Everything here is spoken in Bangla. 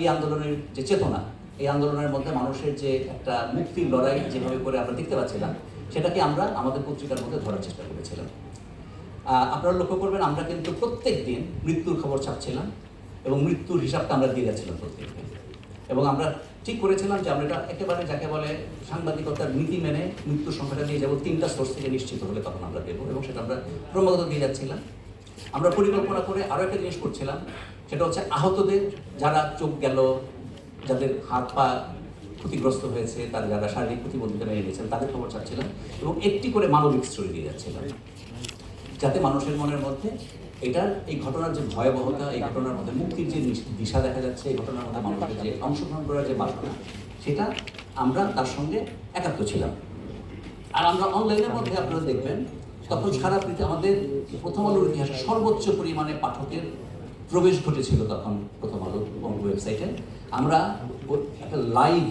এই আন্দোলনের যে চেতনা, এই আন্দোলনের মধ্যে মানুষের যে একটা মুক্তির লড়াই যেভাবে করে আমরা দেখতে পাচ্ছিলাম, সেটাকে আমরা আমাদের পত্রিকার মধ্যে ধরার চেষ্টা করেছিলাম। আপনারা লক্ষ্য করবেন, আমরা কিন্তু প্রত্যেক দিন মৃত্যুর খবর ছাপছিলাম এবং মৃত্যুর হিসাবটা আমরা দিয়ে যাচ্ছিলাম প্রত্যেক দিন। এবং আমরা ঠিক করেছিলাম যে আমরা এটা একেবারে যাকে বলে সাংবাদিকতার নীতি মেনে মৃত্যুর সংখ্যাটা দিয়ে যাব, তিনটা সোর্স থেকে নিশ্চিত হলে তখন আমরা দেবো এবং সেটা আমরা ক্রমাগত দিয়ে যাচ্ছিলাম। আমরা পরিকল্পনা করে আরও একটা জিনিস করছিলাম সেটা হচ্ছে আহতদের যারা চোখ গেল, যাদের হাত পা ক্ষতিগ্রস্ত হয়েছে, তার যারা শারীরিক প্রতিবন্ধকতা নিয়ে গেছেন, তাদের খবর চাচ্ছিলাম এবং একটি করে মানবিক স্টোরি দিয়ে যাচ্ছিলাম। যাতে মানুষের মনের মধ্যে এটার এই ঘটনার যে ভয়াবহতা, এই ঘটনার মধ্যে মুক্তির যে দিশা দেখা যাচ্ছে, এই ঘটনার মধ্যে মানুষের যে অংশগ্রহণ করার যে বাসনা সেটা আমরা তার সঙ্গে একাত্ম ছিলাম। আর আমরা অনলাইনের মধ্যে আপনারা দেখবেন, তখন সারা পৃথিবী, আমাদের প্রথম আলোর ইতিহাসে সর্বোচ্চ পরিমাণে পাঠকের প্রবেশ ঘটেছিল তখন প্রথম আলো ওয়েবসাইটে আমরা একটা লাইভ